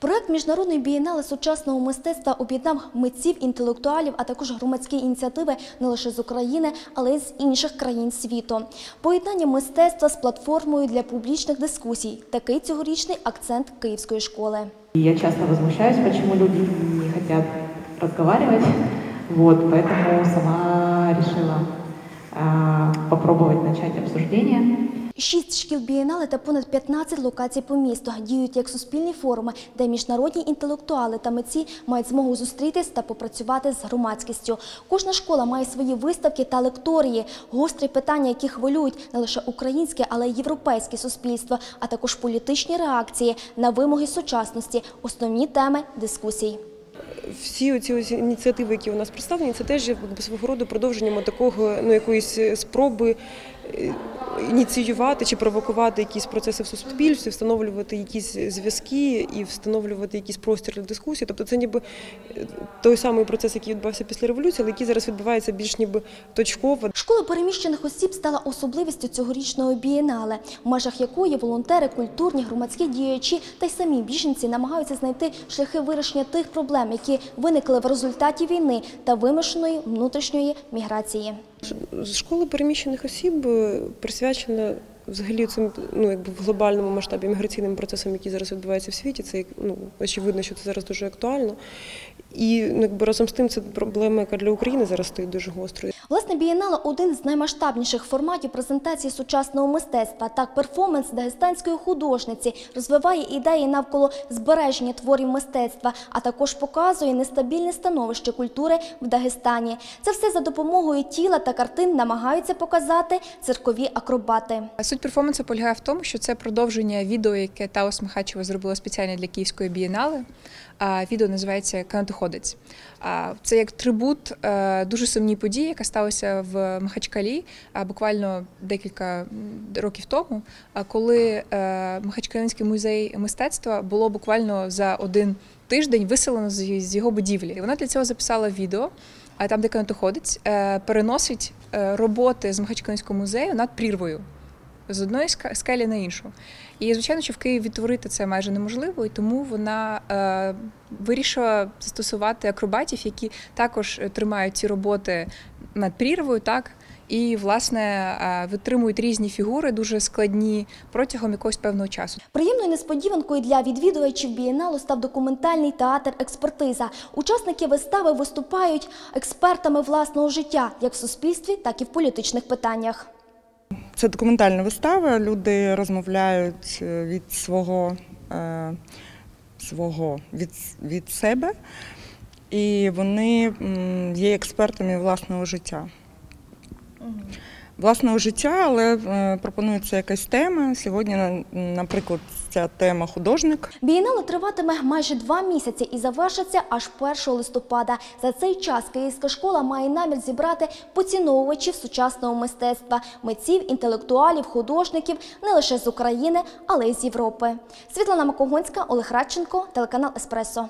Проект міжнародної бієнали сучасного мистецтва об'єднав митців, інтелектуалів, а також громадські ініціативи не лише з України, але й з інших країн світу. Поєднання мистецтва з платформою для публічних дискусій такий цьогорічний акцент київської школи. Я часто возмущаюсь, почему люди не хотят разговаривать. Вот, поэтому сама решила а, попробовать начать. Шість шкіл бієнали та понад 15 локацій по місту діють як суспільні форуми, де міжнародні інтелектуали та митці мають змогу зустрітись та попрацювати з громадськістю. Кожна школа має свої виставки та лекторії, гострі питання, які хвилюють не лише українське, але й європейське суспільство, а також політичні реакції на вимоги сучасності, основні теми дискусій. всі оці ось ініціативи, які у нас представлені, це теж свого роду продовженням такого ну якоїсь спроби е, ініціювати чи провокувати якісь процеси в суспільстві, встановлювати якісь зв'язки і встановлювати якийсь простір для дискусії. Тобто це ніби е, той самий процес, який відбувався після революції, але який зараз відбувається більш ніби точково. Школа переміщених осіб стала особливістю цьогорічного бієнале, в межах якої волонтери, культурні, громадські діячі та й самі біженці намагаються знайти шляхи вирішення тих проблем, які виникли в результаті війни та вимушеної внутрішньої міграції. Школа переміщених осіб е, присвячена взагалі цим ну якби в глобальному масштабі міграційним процесам, які зараз відбуваються в світі. Це ну очевидно, що це зараз дуже актуально. І ну, якби разом з тим це проблема, яка для України зараз стоїть дуже гострою. Власне, бієнале – один з наймасштабніших форматів презентації сучасного мистецтва. Так, перформанс дагестанської художниці розвиває ідеї навколо збереження творів мистецтва, а також показує нестабільне становище культури в Дагестані. Це все за допомогою тіла та картин намагаються показати циркові акробати. Суть перформансу полягає в тому, що це продовження відео, яке Таос Михачева зробила спеціально для Київської бієнали. Відео називається Канатоходець. Це як трибут е, дуже сумній події, яка сталася в Махачкалі буквально декілька років тому, коли е, Махачкалинський музей мистецтва було буквально за один тиждень виселено з його будівлі. І вона для цього записала відео. А там, де канатоходець, е, переносить е, роботи з Махачкалинського музею над прірвою з одної скелі на іншу. І звичайно, що в Києві відтворити це майже неможливо, і тому вона е, вирішила застосувати акробатів, які також тримають ці роботи над прірвою, так. І, власне, е, витримують різні фігури, дуже складні протягом якогось певного часу. Приємною несподіванкою для відвідувачів бієналу став документальний театр «Експертиза». Учасники вистави виступають експертами власного життя як в суспільстві, так і в політичних питаннях. Це документальна вистава. Люди розмовляють е, від свого, е, свого від, від себе, і вони є експертами власного життя. Власного життя, але е, пропонується якась тема. Сьогодні, на- наприклад, ця тема художник. Бієнале триватиме майже два місяці і завершиться аж 1 листопада. За цей час Київська школа має намір зібрати поціновувачів сучасного мистецтва, митців, інтелектуалів, художників не лише з України, але й з Європи. Світлана Макогонська, Олег Радченко, телеканал Еспресо.